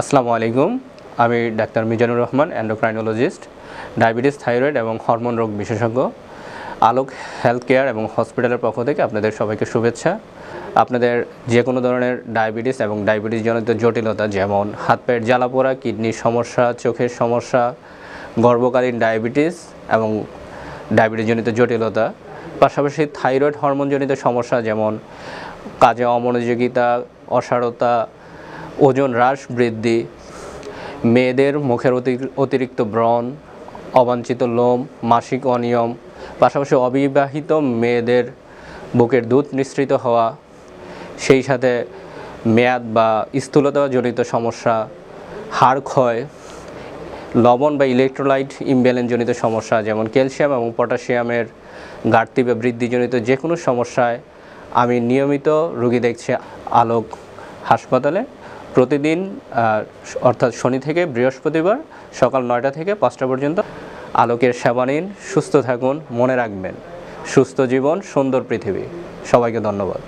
আসসালামু আলাইকুম। আমি doctor Mizanur Rahman endocrinologist diabetes thyroid এবং হরমোন রোগ বিশেষজ্ঞ। আলোক হেলথ কেয়ার এবং হসপিটালের পক্ষ থেকে আপনাদের সবাইকে শুভেচ্ছা। আপনাদের যে কোনো ধরনের ডায়াবেটিস এবং ডায়াবেটিস জনিত জটিলতা যেমন হাত পায়ের জ্বালাপোড়া কিডনির সমস্যা, চোখের সমস্যা, গর্ভকালীন ডায়াবেটিস এবং ডায়াবেটিসজনিত জটিলতা, পাশাপাশি থাইরয়েড হরমোনজনিত সমস্যা যেমন কাজে অমনোযোগিতা, অসারতা ওজন হ্রাস, বৃদ্ধি, মেয়েদের মুখের অতিরিক্ত ব্রণ, অবাঞ্ছিত লোম, মাসিক অনিয়ম, পাশাপাশি অবিবাহিত মেয়েদের বুকের দুধ নিঃসৃত হওয়া, সেই সাথে মেয়াদ বা স্থূলতাজনিত সমস্যা, হাড় ক্ষয়, লবণ বা ইলেকট্রোলাইট ইমব্যালেন্সজনিত সমস্যা, যেমন ক্যালসিয়াম এবং পটাশিয়ামের ঘাটতি বা বৃদ্ধিজনিত যে কোনো সমস্যায় আমি নিয়মিত রুগী দেখছি আলোক হাসপাতালে। প্রতিদিন অর্থাৎ শনি থেকে বৃহস্পতিবার সকাল নয়টা থেকে পাঁচটা পর্যন্ত আলোকের সেবা নিন, সুস্থ থাকুন, মনে রাখবেন। সুস্থ জীবন, সুন্দর পৃথিবী। সবাইকে ধন্যবাদ।